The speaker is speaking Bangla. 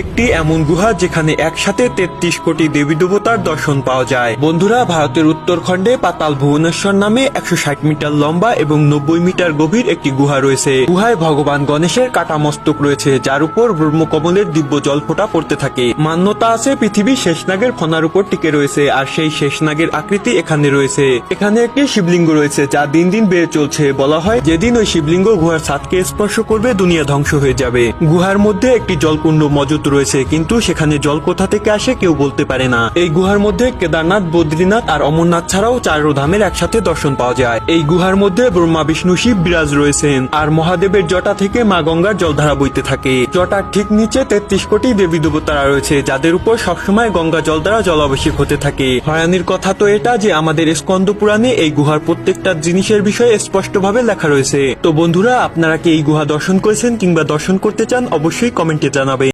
একটি এমন গুহা যেখানে একসাথে তেত্রিশ কোটি দেবী দেবতার দর্শন পাওয়া যায়। বন্ধুরা, ভারতের উত্তরখণ্ডে পাতাল ভুবনেশ্বর নামে একশো ষাট মিটার লম্বা এবং নব্বই মিটার গভীর একটি গুহা রয়েছে। গুহায় ভগবান গণেশের কাটা মস্তক রয়েছে, যার উপর ব্রহ্মকমলের দিব্য জল ফোঁটা পড়তে থাকে। মান্যতা আছে পৃথিবী শেষনাগের ফনার উপর টিকে রয়েছে, আর সেই শেষনাগের আকৃতি এখানে রয়েছে। এখানে একটি শিবলিঙ্গ রয়েছে, যা দিন দিন বেড়ে চলছে। বলা হয়, যেদিন ওই শিবলিঙ্গ গুহার ছাদকে স্পর্শ করবে, দুনিয়া ধ্বংস হয়ে যাবে। গুহার মধ্যে একটি জলকুণ্ড মজুত রয়েছে, কিন্তু সেখানে জল কোথা থেকে আসে কেউ বলতে পারে না। এই গুহার মধ্যে কেদারনাথ, বদ্রীনাথ আর অমরনাথ ছাড়াও চারো ধামের একসাথে দর্শন পাওয়া যায়। এই গুহার মধ্যে ব্রহ্মা, বিষ্ণু, শিব বিরাজ রয়েছেন আর মহাদেবের জটা থেকে মা গঙ্গার জলধারা বইতে থাকে। জটার ঠিক নিচে তেত্রিশ কোটি দেবী দেবতারা রয়েছে, যাদের উপর সবসময় গঙ্গা জল দ্বারা জলাভিষেক হতে থাকে। হয়রানির কথা তো এটা যে আমাদের স্কন্দ পুরাণে এই গুহার প্রত্যেকটা জিনিসের বিষয়ে স্পষ্টভাবে লেখা রয়েছে। তো বন্ধুরা, আপনারা কি এই গুহা দর্শন করেছেন কিংবা দর্শন করতে চান, অবশ্যই কমেন্টে জানাবেন।